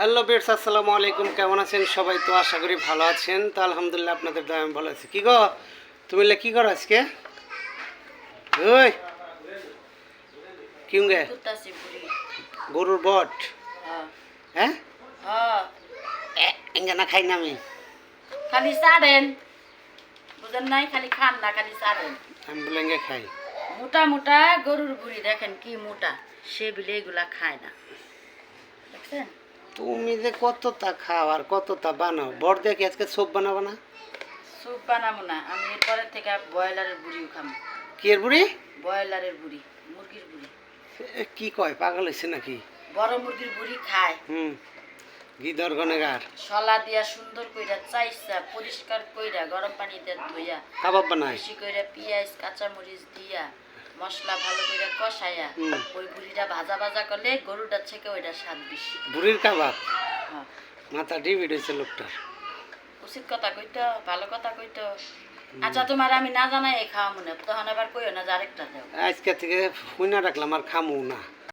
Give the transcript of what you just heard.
Hello bets আসসালামু আলাইকুম। কেমন আছেন সবাই? তো আশা করি ভালো আছেন। তো আলহামদুলিল্লাহ আপনাদের তো আমি ভালো আছি। কি গো? তুমি কি করো আজকে? ওই! কিউঙ্গে গরুর বট। হ্যাঁ। হ্যাঁ? হ্যাঁ। এঙ্গে না খাই না আমি। খালি সারেন। বুঝেন নাই? খালি খান না খালি সারেন। আমি বলে খাই। মোটা মোটা গরুর বুড়ি দেখেন কি মোটা। সে বিলে এগুলা খায় না। দেখছেন? তুমি যে কতটা খাও আর কতটা বানাও? বড় দেখে আজকে সব বানাবো না? স্যুপ বানাবো না আমি এরপরের থেকে ব্রয়লারের বুড়িও খাব কি এর বুড়ি? ব্রয়লারের বুড়ি মুরগির বুড়ি। কি কয় পাগল হয়েছে নাকি? বড় মুরগির বুড়ি খায়। হুম গিদর গনেগার সলা দিয়া সুন্দর কইরা চাইসা পরিষ্কার কইরা গরম পানি পানিতে ধুইয়া কাবাব বানায়। বেশি কইরা পেঁয়াজ কাঁচা মরিচ দিয়া মশলা ভালো করে কষাইয়া ওই বুড়িটা ভাজা ভাজা করলে গরুটার থেকে ওইটা স্বাদ বেশি। বুড়ির কাবাব? হ্যাঁ। মাথা ডিভিড হয়েছে লোকটার। উচিত কথা কইতো ভালো কথা কইতো। আচ্ছা তোমার আমি না জানাই খাওয়া মনে তখন আবার কইও না যে আরেকটা দাও। আজকে থেকে শুনে রাখলাম আর খামু না।